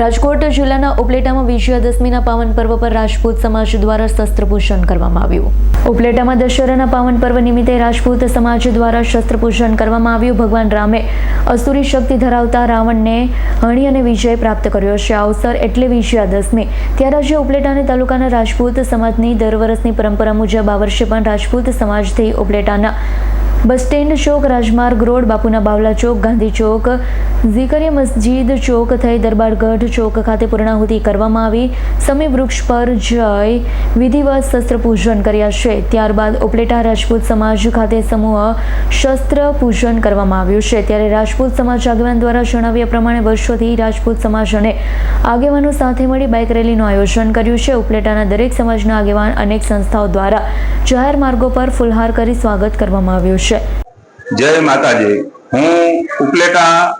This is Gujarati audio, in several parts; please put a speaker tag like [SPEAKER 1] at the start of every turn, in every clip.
[SPEAKER 1] રાજકોટ જિલ્લાના ઉપલેટામાં વિજયાદશમીના પાવન પર્વ પર રાજપૂત સમાજ દ્વારા શસ્ત્રપૂજન કરવામાં આવ્યું. ઉપલેટામાં દશેરાના પાવન પર્વ નિમિત્તે રાજપૂત સમાજ દ્વારા શસ્ત્રપૂજન કરવામાં આવ્યું. ભગવાન રામે અસુરી શક્તિ ધરાવતા રાવણને હણી અને વિજય પ્રાપ્ત કર્યો છે. આ અવસર એટલે વિજયાદશમી ત્યારે આજે ઉપલેટા અને તાલુકાના રાજપૂત સમાજની દર વર્ષની પરંપરા મુજબ આ વર્ષે પણ રાજપૂત સમાજથી ઉપલેટાના બસ સ્ટેન્ડ ચોક, રાજમાર્ગ રોડ, બાપુના બાવલા ચોક, ગાંધી ચોક, ઝીકરિયા મસ્જિદ ચોક થઈ દરબારગઢ ચોક ખાતે પૂર્ણાહુતિ કરવામાં આવી. સમી વૃક્ષ પર જઈ વિધિવત શસ્ત્ર પૂજન કર્યા છે. ત્યારબાદ ઉપલેટા રાજપૂત સમાજ ખાતે સમૂહ શસ્ત્ર પૂજન કરવામાં આવ્યું છે. ત્યારે રાજપૂત સમાજ આગેવાન દ્વારા જણાવ્યા પ્રમાણે વર્ષોથી રાજપૂત સમાજ અને આગેવાનો સાથે મળી બાઇક રેલીનું આયોજન કર્યું છે. ઉપલેટાના દરેક સમાજના આગેવાન અનેક સંસ્થાઓ દ્વારા જાહેર માર્ગો પર ફુલહાર કરી સ્વાગત કરવામાં આવ્યું છે.
[SPEAKER 2] જય માતાજી. હું ઉપલેટા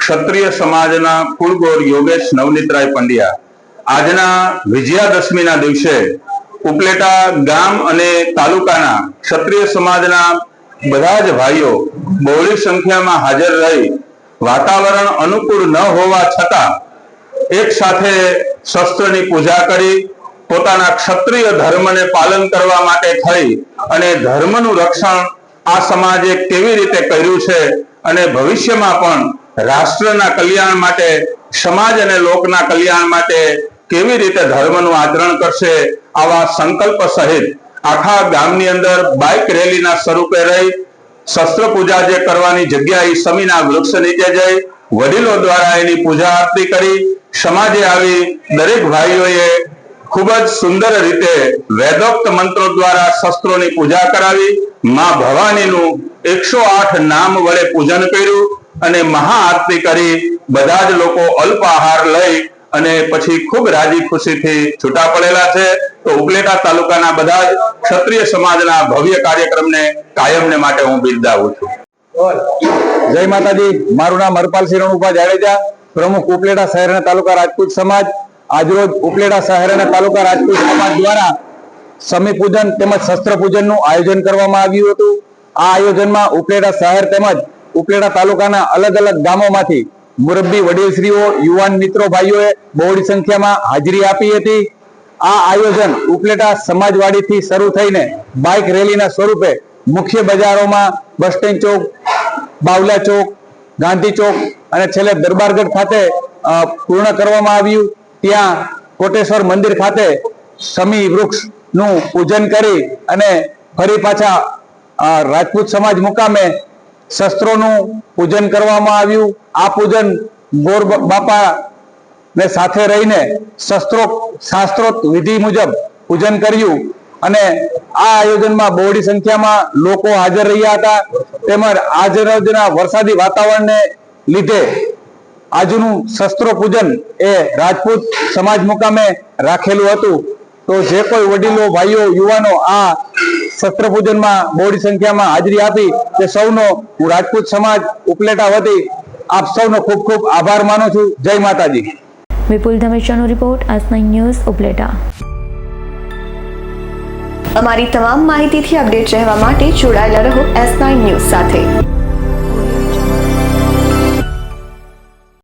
[SPEAKER 2] ક્ષત્રિય સમાજના કુળગોર યોગેશ નવનીતરાય પંડ્યા. આજના વિજયાદશમીના દિવસે ઉપલેટા ગામ અને તાલુકાના ક્ષત્રિય સમાજના બધા જ ભાઈઓ બહોળી સંખ્યામાં હાજર રહી. વાતાવરણ અનુકૂળ ન હોવા છતાં એક સાથે શસ્ત્રની પૂજા કરી, પોતાના ક્ષત્રિય ધર્મને પાલન કરવા માટે થઈ અને ધર્મનું રક્ષણ આ સમાજે કેવી રીતે કર્યું છે અને ભવિષ્યમાં પણ રાષ્ટ્રના કલ્યાણ માટે, સમાજ અને લોકના કલ્યાણ માટે કેવી રીતે ધર્મનું આચરણ કરશે આવા સંકલ્પ સહિત આખા ગામની અંદર બાઇક રેલીના સ્વરૂપે રહી, શસ્ત્ર પૂજા જે કરવાની જગ્યાએ સમીના વૃક્ષ નીચે જઈ, વડીલો દ્વારા એની પૂજા આરતી કરી, સમાજે આવી દરેક ભાઈઓએ ખૂબ જ સુંદર રીતે વેદોક્ત મંત્રો દ્વારા શસ્ત્રોની પૂજા કરાવી, માં ભવાનીનું એકસો નામ વડે પૂજન કર્યું અને મહાઆરતી કરી બધા જ લોકો અલ્પ લઈ અને પછી ખૂબ રાજી ખુશીથી છૂટા પડેલા છે. તો ઉપલેટા તાલુકાના બધા જ ક્ષત્રિય સમાજના ભવ્ય કાર્યક્રમને કાયમને માટે હું બિરદાવું છું.
[SPEAKER 3] જય માતાજી. મારું નામ હરપાલસિંહ રણુભા જાડેજા પ્રમુખ ઉપલેટા શહેરના તાલુકા રાજપૂત સમાજ. આજરોજ ઉપલેટા શહેર અને તાલુકા રાજપૂત સમાજ દ્વારા સમી પૂજન તેમજ શસ્ત્ર પૂજનનું આયોજન કરવામાં આવ્યું હતું. આ આયોજનમાં ઉપલેટા શહેર તેમજ ઉપલેટા તાલુકાના અલગ અલગ ગામોમાંથી મુરબ્બી વડીલશ્રીઓ, યુવાન મિત્રો, ભાઈઓએ બહોળી સંખ્યામાં હાજરી આપી હતી. આ આયોજન ઉપલેટા સમાજવાડીથી શરૂ થઈને બાઇક રેલીના સ્વરૂપે મુખ્ય બજારોમાં બસ સ્ટેન્ડ ચોક, બાવલા ચોક, ગાંધી ચોક અને છેલ્લે દરબારગઢ ખાતે પૂર્ણ કરવામાં આવ્યું. ત્યાં કોટેશ્વર મંદિર ખાતે સમી વૃક્ષનું પૂજન કરી અને ફરી પાછા રાજપૂત સમાજ મુકામે શસ્ત્રોનું પૂજન કરવામાં આવ્યું. આ પૂજન ગોર બાપા ને સાથે રહીને શસ્ત્રો શાસ્ત્રોક્ત વિધિ મુજબ પૂજન કર્યું અને આ આયોજનમાં બહોળી સંખ્યામાં લોકો હાજર રહ્યા હતા. તેમજ આજરોજના વરસાદી વાતાવરણને લીધે આજનું શસ્ત્રો પૂજન એ રાજપૂત સમાજ મુકામે રાખેલું હતું. તો જે કોઈ વડીલો ભાઈઓ યુવાનો આ શસ્ત્ર પૂજનમાં બહોળી સંખ્યામાં હાજરી આપી તે સૌનો હું રાજપૂત સમાજ ઉપલેટા વતી આપ સૌનો ખૂબ ખૂબ આભાર માનું છું. જય માતાજી.
[SPEAKER 1] વિપુલ ધમેશાનો રિપોર્ટ આજ ન્યૂઝ ઉપલેટા.
[SPEAKER 4] અમારી તમામ માહિતીથી અપડેટ રહેવા માટે જોડાયેલા રહો એસ નાઇન ન્યૂઝ સાથે.